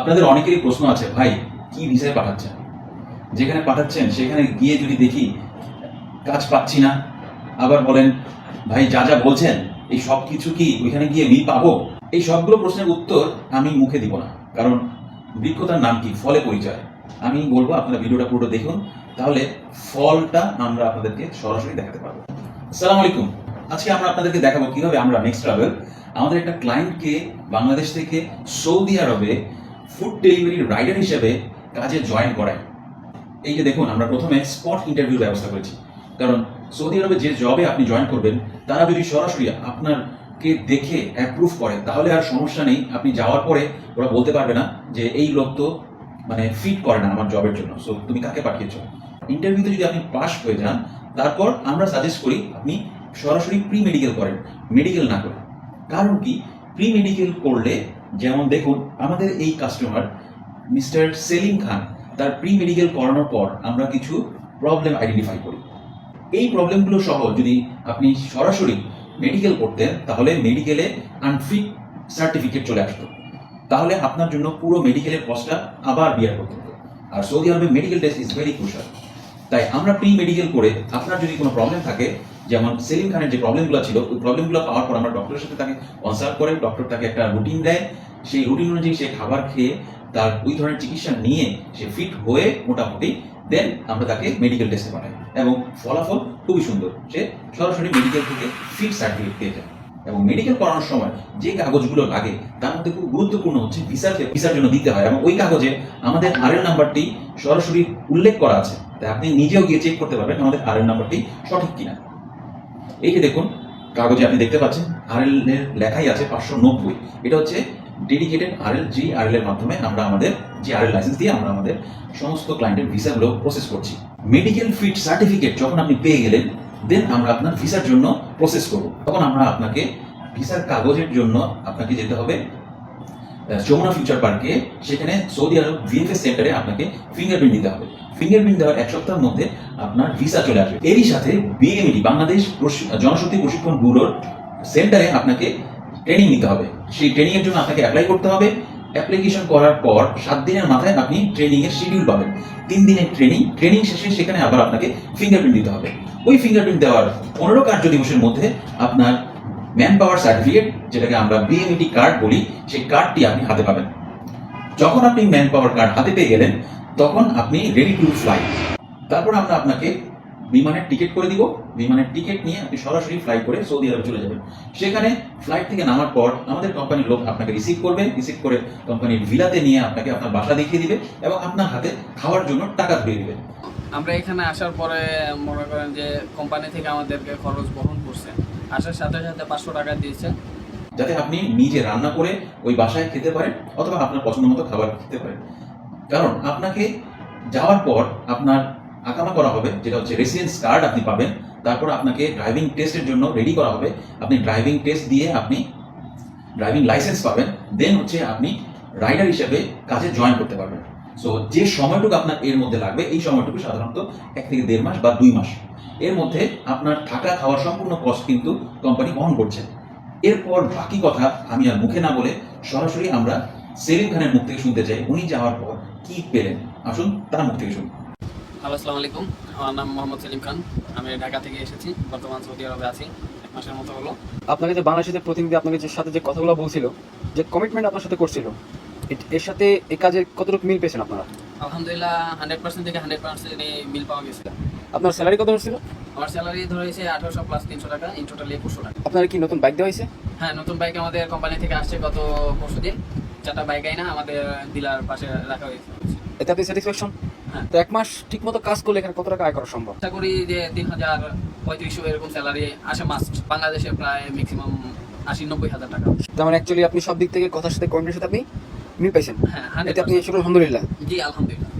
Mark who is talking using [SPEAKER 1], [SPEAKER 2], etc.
[SPEAKER 1] আপনাদের অনেকেরই প্রশ্ন আছে, ভাই, কি ভিসায় পাঠাচ্ছেন? যেখানে পাঠাচ্ছেন, সেখানে গিয়ে যদি দেখি, কাজ পাচ্ছি না। আবার বলেন, ভাই, যা যা বলছেন, এই সব কিছু কি ওইখানে গিয়ে আমি পাবো? এই সবগুলো প্রশ্নের উত্তর আমি মুখে দিব না, কারণ বৃক্ষতার নাম কি? ফলে পরিচয়। আমি বলব, আপনারা ভিডিওটা পুরো দেখুন, তাহলে ফলটা আমরা আপনাদেরকে সরাসরি দেখাতে পারব। আসসালামু আলাইকুম। আজকে আমরা আপনাদেরকে দেখাবো কীভাবে আমরা নেক্সট ট্রাভেল আমাদের একটা ক্লায়েন্টকে বাংলাদেশ থেকে সৌদি আরবে ফুড ডেলিভারি রাইডার হিসেবে কাজে জয়েন করাই এই যে দেখুন, আমরা প্রথমে স্পট ইন্টারভিউ ব্যবস্থা করেছি। কারণ সৌদি আরবে যে জবে আপনি জয়েন করবেন, তারা যদি সরাসরি আপনারকে দেখে অ্যাপ্রুভ করে, তাহলে আর সমস্যা নেই। আপনি যাওয়ার পরে ওরা বলতে পারবে না যে এই লোক তো মানে ফিট করে না আমার জবের জন্য। সো তুমি কাকে পাঠিয়েছ? ইন্টারভিউতে যদি আপনি পাস হয়ে যান, তারপর আমরা সাজেস্ট করি আপনি সরাসরি প্রি মেডিকেল করেন। মেডিকেল না করে। কারণ কি? প্রি মেডিকেল করলে যেমন দেখুন, আমাদের এই কাস্টমার মিস্টার সেলিম খান, তার প্রি মেডিকেল করানোর পর আমরা কিছু প্রবলেম আইডেন্টিফাই করি। এই প্রবলেমগুলো সহ যদি আপনি সরাসরি মেডিকেল করতেন, তাহলে মেডিকেলে আনফিট সার্টিফিকেট চলে আসতো। তাহলে আপনার জন্য পুরো মেডিকেলের কস্টটা আবার বিয়ার করতে হতো। আর সৌদি আরবে medical test is very crucial তাই আমরা প্রি মেডিকেল করে আপনার যদি কোনো প্রবলেম থাকে, যেমন সেলিম খানের যে প্রবলেমগুলো ছিল, ওই প্রবলেমগুলো পাওয়ার পর আমরা ডক্টরের সাথে তাকে কনসাল্ট করে ডক্টর তাকে একটা রুটিন দেয়। সেই রুটিন অনুযায়ী সে খাবার খেয়ে তার ওই ধরনের চিকিৎসা নিয়ে সে ফিট হয়ে মোটামুটি দেন আমরা তাকে মেডিকেল টেস্টে পাঠাই। এবং ফলাফল খুবই সুন্দর। সে সরাসরি মেডিকেল থেকে ফিট সার্টিফিকেট পেয়ে যায়। এবং মেডিকেল করানোর সময় যে কাগজগুলো লাগে, তার মধ্যে খুব গুরুত্বপূর্ণ হচ্ছে ভিসার ভিসার জন্য দিতে হয়। এবং ওই কাগজে আমাদের আরএল নাম্বারটি সরাসরি উল্লেখ করা আছে। তাই আপনি নিজেও গিয়ে চেক করতে পারবেন আমাদের আরএল নাম্বারটি সঠিক কিনা। এই যে দেখুন, কাগজে আপনি দেখতে পাচ্ছেন আরএল এর লেখাই আছে পাঁচশো নব্বই। এটা হচ্ছে ডেডিকেটেড আর এল জি আর এল এর মাধ্যমে আমরা আমাদের যে আরএল লাইসেন্স দিয়ে আমরা আমাদের সমস্ত ক্লায়েন্টের ভিসাগুলো প্রসেস করছি। মেডিকেল ফিট সার্টিফিকেট যখন আপনি পেয়ে গেলেন দেন আমরা আপনার ভিসার জন্য প্রসেস করব। তখন আমরা আপনাকে ভিসার কাগজের জন্য আপনাকে যেতে হবে যমুনা ফিউচার পার্কে সেখানে সৌদি আরব ভিএফএস সেন্টারে আপনাকে ফিঙ্গারপ্রিন্ট দিতে হবে। ফিঙ্গারপ্রিন্ট দেওয়ার এক সপ্তাহের মধ্যে আপনার ভিসা চলে আসবে। এরই সাথে বিএমইডি বাংলাদেশ প্রশি- জনশক্তি প্রশিক্ষণ ব্যুরোর সেন্টারে আপনাকে ট্রেনিং নিতে হবে। সেই ট্রেনিংয়ের জন্য আপনাকে অ্যাপ্লাই করতে হবে। অ্যাপ্লিকেশন করার পর সাত দিনের মাথায় আপনি ট্রেনিং এর শিডিউল পাবেন। তিন দিনের ট্রেনিং ট্রেনিং শেষে সেখানে আবার আপনাকে ফিঙ্গারপ্রিন্ট দিতে হবে। ওই ফিঙ্গারপ্রিন্ট দেওয়ার পনেরো কার্য দিবসের মধ্যে আপনার ম্যান পাওয়ার সার্টিফিকেট যেটাকে আমরা বিএমইটি কার্ড বলি, সেই কার্ডটি আপনি হাতে পাবেন। যখন আপনি ম্যান পাওয়ার কার্ড হাতে পেয়ে গেলেন, তখন আপনি রেডি টু ফ্লাই তারপর আমরা আপনাকে বিমানের টিকিট করে দিব। বিমানের টিকিট নিয়ে আপনি সরাসরি ফ্লাই করে সৌদি আরব চলে যাবেন। সেখানে ফ্লাইট থেকে নামার পর আমাদের কোম্পানির লোক আপনাকে রিসিভ করবে। রিসিভ করে কোম্পানির ভিলাতে নিয়ে আপনাকে আপনার বাসা দেখিয়ে দিবে এবং আপনার হাতে খাওয়ার জন্য টাকা ধরিয়ে দিবে।
[SPEAKER 2] আমরা এখানে আসার পরে মনে করেন যে কোম্পানি থেকে আমাদেরকে খরচ বহন করছে। আসার সাথে সাথে পাঁচশো টাকা দিয়েছে।
[SPEAKER 1] যাতে আপনি নিজে রান্না করে ওই বাসায় খেতে পারেন অথবা আপনার পছন্দ মতো খাবার খেতে পারেন। কারণ আপনাকে যাওয়ার পর আপনার আকামা করা হবে, যেটা হচ্ছে রেসিডেন্স কার্ড আপনি পাবেন। তারপর আপনাকে ড্রাইভিং টেস্টের জন্য রেডি করা হবে। আপনি ড্রাইভিং টেস্ট দিয়ে আপনি ড্রাইভিং লাইসেন্স পাবেন। দেন হচ্ছে আপনি রাইডার হিসেবে কাজে জয়েন করতে পারবেন। সো যে সময়টুকু আপনার এর মধ্যে লাগবে এই সময়টুকু সাধারণত এক থেকে দেড় মাস বা দুই মাস। এর মধ্যে আপনার থাকা খাওয়ার সম্পূর্ণ কস্ট কিন্তু কোম্পানি বহন করছে। এরপর বাকি কথা আমি আর মুখে না বলে সরাসরি আমরা সেলিম খানের মুখ থেকে শুনতে চাই। উনি যাওয়ার পর কি পেলেন? আসুন তার মুখ থেকে শুনুন।
[SPEAKER 2] হ্যালো আসসালামু আলাইকুম। আমার নাম মোহাম্মদ সেলিম খান। আমি ঢাকা থেকে এসেছি বর্তমান সৌদি আরবে আছি। এক মাসের মতো হলো।
[SPEAKER 3] আপনাকে যে বাংলাদেশের প্রতিনিধি আপনাকে যে সাথে যে কথাগুলো বলছিল যে কমিটমেন্ট আপনার সাথে করছিল এর সাথে এই কাজে কতটুকু মিল পেয়েছেন আপনারা?
[SPEAKER 2] আলহামদুলিল্লাহ হান্ড্রেড পার্সেন্ট থেকে হান্ড্রেড পার্সেন্ট মিল পাওয়া গেছে।
[SPEAKER 3] আপনার স্যালারি কত হচ্ছিল
[SPEAKER 2] আমার স্যালারি ধরেছে আঠারোশো প্লাস তিনশো টাকা ইন টোটাল একুশশো টাকা।
[SPEAKER 3] আপনার কি নতুন বাইক দেওয়া হয়েছে?
[SPEAKER 2] হ্যাঁ নতুন বাইক আমাদের কোম্পানি থেকে আসছে গত পরশু দিন। চারটা বাইক আইনা আমাদের ডিলার পাশে রাখা হয়েছে।
[SPEAKER 3] এতে আপনি স্যাটিসফ্যাকশন
[SPEAKER 2] হ্যাঁ।
[SPEAKER 3] তো এক মাস ঠিক মতো কাজ করলে এখানে কত টাকা আয় করা সম্ভব?
[SPEAKER 2] আশা করি যে তিন হাজার পঁয়ত্রিশশো এরকম স্যালারি আসে মাস বাংলাদেশে প্রায় ম্যাক্সিমাম আশি নব্বই হাজার টাকা।
[SPEAKER 3] তার মানে অ্যাকচুয়ালি আপনি সব দিক থেকে কথার সাথে কমিটমেন্টের সাথে আপনি মিল পাইছেন?
[SPEAKER 2] হ্যাঁ
[SPEAKER 3] আপনি আলহামদুলিল্লাহ।
[SPEAKER 2] জি আলহামদুলিল্লাহ।